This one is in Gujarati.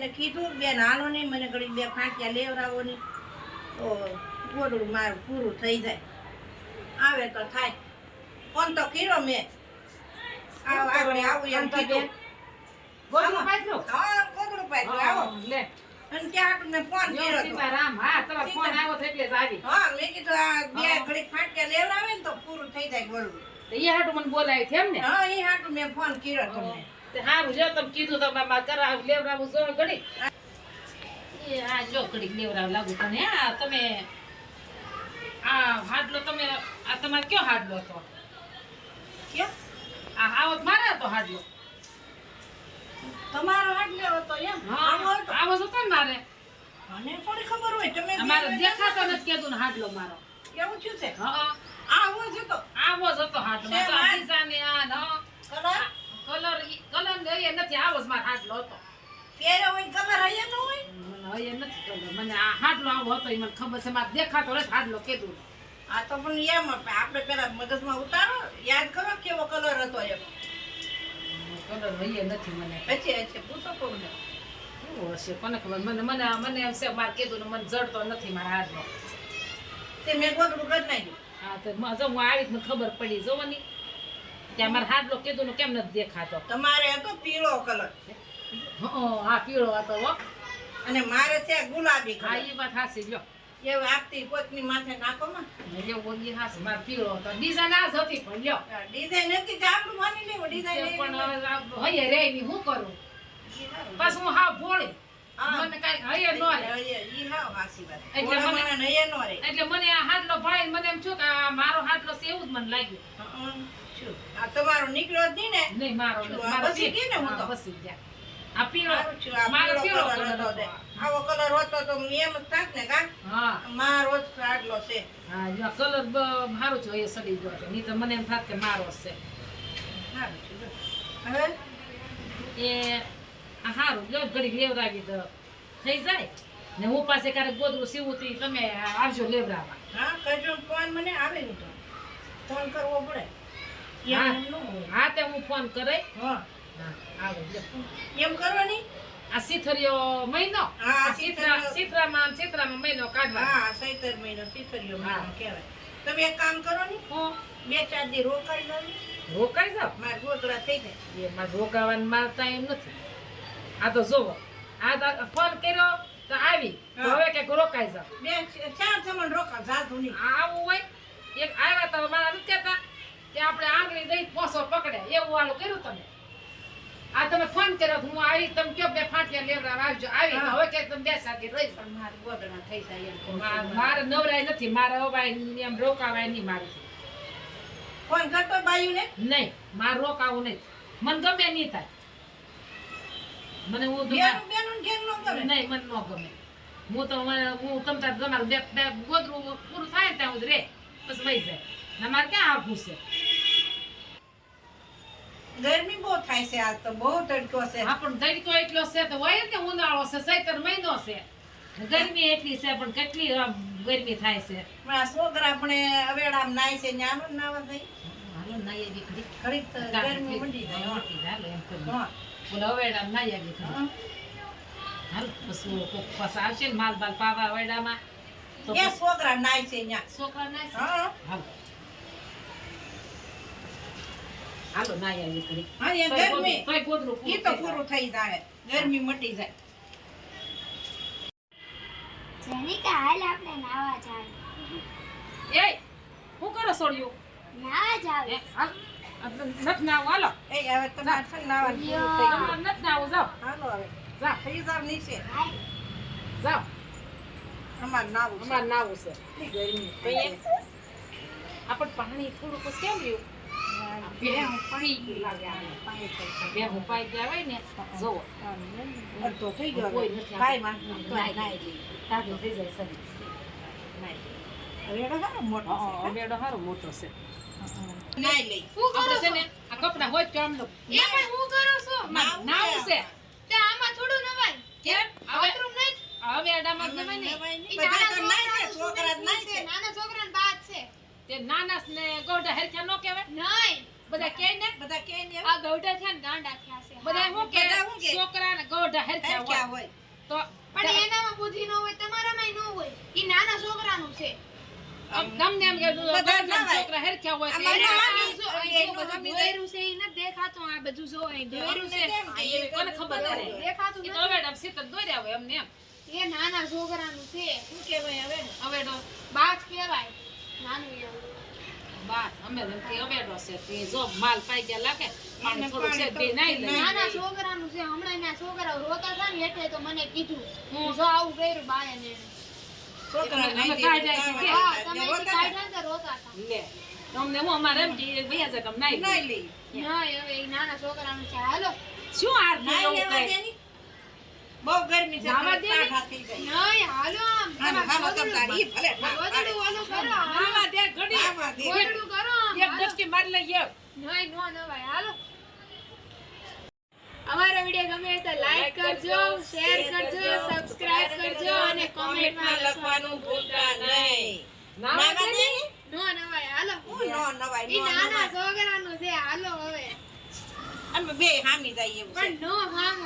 એને કીધું બેન હાલો નહીં મને ઘડી બે ફાંટિયા લેવડાવો નહીં તો ગોદડું મારું પૂરું થઈ જાય. આવે તો થાય. ફોન તો કર્યો મેં. આવ આવું એમ કીધું. પૂરું બોલાવી એમ ને? હા એ હાટું મેં ફોન કર્યો તમને. તે હારું જો તમે કીધું તો મારે કરાવ લેવડાવું જો ઘડી. એ આ જો ઘડી લેવડાવ લાગુ તને આ તમે આ હાડલો તમે આ તમારે કયો હાડલો હતો? ક્યાં? આ આવો તો હતો હાડલો. તમારો હાડલો લેવો તો એમ? હા આવો હતો. હતો ને મારે. મને થોડી ખબર હોય તમે મારે દેખાતો નથી ને હાડલો મારો. એવું થયું છે? હા. આવો જ હતો. આવો જ હતો હાડલો છે તો આ માર. ડીસાને આ ન કલર કલર ઈ- કલર ને એ નથી આવો જ મારો હાડલો હતો. પહેરે હોય કલર અહીંયા ન હોય? મને હવે નથી ખબર. મને આ હાડલો આવો હતો એ મને ખબર છે. મારે દેખાતો નથી હાડલો કીધું. આ તો પણ એમ આપણે પેલા મગજમાં ઉતારો યાદ કરો કેવો કલર હતો એમ કલર હૈયે નથી મને. પછી છે પૂછો કોને કેવો હશે? કોને ખબર? મને મને મને એમ છે મારે કીધું ને મને જડતો નથી મારા હાથનો તે મેં ગોદડું કરી નાખ્યું હા તો જો હું આવી મને ખબર પડી જો ત્યાં મારા હાડલો કીધું કેમ નથી દેખાતો? તમારે હતો પીળો કલર હં, હા પીળો હતો હો. અને મારે છે ગુલાબી હા એ વાત હાસી લ્યો. એ આપતી કોઈકની માથે નાખો માં એવું બોલી હાસી મારે પીળો હતો. ડિઝાઇન આ હતી પણ લ્યો. ડિઝાઇન હતી તે આપણું માની લેવું ડિઝાઇન પણ હવે હૈયે રે ની હું કરું? બસ હું હા ભોળી. મને કઈ હૈયે નો રે ઈ હા હાસી વાત. એટલે એટલે મને- હૈયે નો રે એટલે મને આ હાડલો ભાઈ મને એમ થયું કે આ મારો હાડલો છે એવું જ મને લાગ્યું? આ તમારો નીકળ્યો જ નહીં ને. નહીં મારો મારો બસી ગઈ ને હું તો? બસી ગયા. આ પીળો સારું થયું, આ મારો પીળો પીળો કલર કલર હતો હતો. આવો કલર હોતો તો એમ જ થાત ને કા? હા. મારો જ છે. હા જો કલર મારો છે એ સડી ગયો છે. નહીં તો મને એમ થાત કે મારો છે. હવે? એ આ હારું જો ઘડી લેવડાવી તો થઈ જાય? ને હું પાસે ક્યારેક ગોદરું સીવું તો તમે આવજો લેવડાવવા. હા કરજો ફોન મને આવે તો. ફોન કરવો પડે. હા. એમ તે હું ફોન કરે. એમ કરવાની? આ સિથરિયો મહિનો? હા, આ સીથરા. સીથરામાં સીથરામાં મહિનો કાઢવા હા સૈતર મહિનો સિથરિયો મહિનો કહેવાય. તમે એક કામ કરો ને હું. બે ચાર દી રોકાઈ લો રોકાઈ જાવ મારા ગોતરા થઈ જાય. એ મારે રોકાવાનું મારે ટાઈમ નથી. આ તો જોવો. આ ફોન કર્યો તો આવી. હવે કે રોકાઈ જાવ બે ચાર જમણ રોકા જાતું નહીં. આવું હોય. એક આવ્યા તો મારા નથી કહેતા. કે આપણે આંગળી દઈ પોસો પકડે. એવું વાળું કર્યું તમે? આ તમે ફોન કર્યો હું આવી તમે કયો બે ફાંટિયા લેવડાવવા આવજો. આવી. હવે કે તમે બે સાથે રહી પણ મારે ગોદડા થઈ જાય એમ મારે નવરાય નથી. મારે હવે એમ રોકાવાય નહીં મારી. ફોન કરતો બાયું ને? નહીં મારે રોકાવું નહીં. મને ગમે નહીં થાય. મને હું બેનું ઘેર નો કરે નહીં મને ન ગમે. હું તો હું તમ તાર તમારું બે બે ગોદરું પૂરું થાય ત્યાં સુધી રે. પછી વહી જાય. ને મારે ક્યાં આખું છે ગરમી બહુ થાય છે આજ તો બહુ તડકો છે હા પણ તડકો એટલો છે તો હોય ને ઉનાળો છે સૈતર મહિનો છે ગરમી એટલી છે પણ કેટલી ગરમી થાય છે મારા છોકરા પણ અવેડામાં નાય છે ન્યાનો નાવા થઈ હાલો નાઈ આવી ઘડી. ઘડીક ગરમી મંડી જાય. મોટી હાલો એમ કરી. હા. બોલો હવેડામાં નાઈ આવી ઘડી. હાલ પછી પાછા આવશે ને માલ બાલ પાવા હવેડામાં તો એ છોકરા નાય છે ન્યા છોકરા નાય છે. હા હાલો હાલો ના આવી કરી હા એ ગરમી ગોદરું- તોય ગોદરું ઈ તો પૂરું થઈ જાય ગરમી મટી જાય જેનિકા હાલ આપણે નાવા જાવ જાય. એ હું કરો સોળિયું? નાવા જાવ એ, હાલ. આ નથી નાવું, હાલો. એ હવે તમારે છે નથી નાવું, જાઓ. હાલો હવે જાઓ, થઈ જાવ નીચે. અમારે નાવું છે નાવું છે. ગરમી આપણે પાણી થોડુંક કેમ રહ્યું? બે જાય. બે હું પાઈ ને, જોવો. અડધો થઈ ગયો કોઈ નથી કાંઈ વાંધો નહીં. તાજો થઈ જાય સારો મોટો બેડો સારો મોટો છે. નાઈ લઈ આપણે છે ને આ કપડાં હોય તો આમ લો. એ પણ હું કરું છું નાવું છે. તે આમાં થોડું નવાય કેમ? બાથરૂમ નહીં હવે આડામાં નવાય નહીં. નહીં. તો છોકરા જ નાય છે. નાના છોકરાને બાદ છે તે નાનાસ ને ગોઢા હરખ્યા નો કહેવાય? નહીં. બધા કે ને? બધા કે ને આ ગૌડા છે ને ગાંડા થયા છે. બધા હું કે? છોકરા ને ગોઢા હરખ્યા હોય. તો પણ એનામાં બુદ્ધિ ન હોય તમારામાં ન હોય. ઈ નાના છોકરાનું છે. તમને એમ કે. છોકરા હેરખ્યા હોય દોયરું છે ઈ નથી દેખાતું આ બધું જો દોયરું છે. અમને કેમ આ કે? એવી કોને ખબર પડે? દેખાતું એ તો નથી. હવે દોર્યા હોય એમને એમ. એ નાના છોકરાનું છે શું કહેવાય હવે? હવે બાજ કહેવાય. નાનું અમે તો અવેડો છે તે જો માલ પાઈ ગયા લાગે. પાણી થોડું છે બે નાઈ લે નાના છોકરાનું છે હમણાં એના છોકરાઓ રોતા હતા ને એટલે તો મને કીધું. હું? જો આવું કર્યું બાએ ને છોકરા નહીં? હા તમે કાઢ્યા તો. રોતા હતા લે અમને હું અમારે એમ કે ભૈયા છે નાઈ હવે નાના છોકરાનું છે. હાલો. શું નાઈ લેવા? ની. બહુ ગરમી છે ને. થઈ જાય નહીં હાલો આમ હાલો, તમ તારી, ભલે ના. ઓલું કરો હાલો. દે ઘડી દે. ગોદડું કરો એક. ડબકી મારી લઈએ નહીં નો નવાય હાલો અમારો વીડિયો ગમે તો લાઈક કરજો શેર કરજો સબસ્ક્રાઇબ કરજો અને કોમેન્ટમાં લખવાનું ભૂલતા નહીં દે દે ને. ની. નો નવાય હાલો નો નવાય, ઈ નો નાના. છોકરાનું છે હાલો હવે અમે બે હામી જાય પણ નો હામો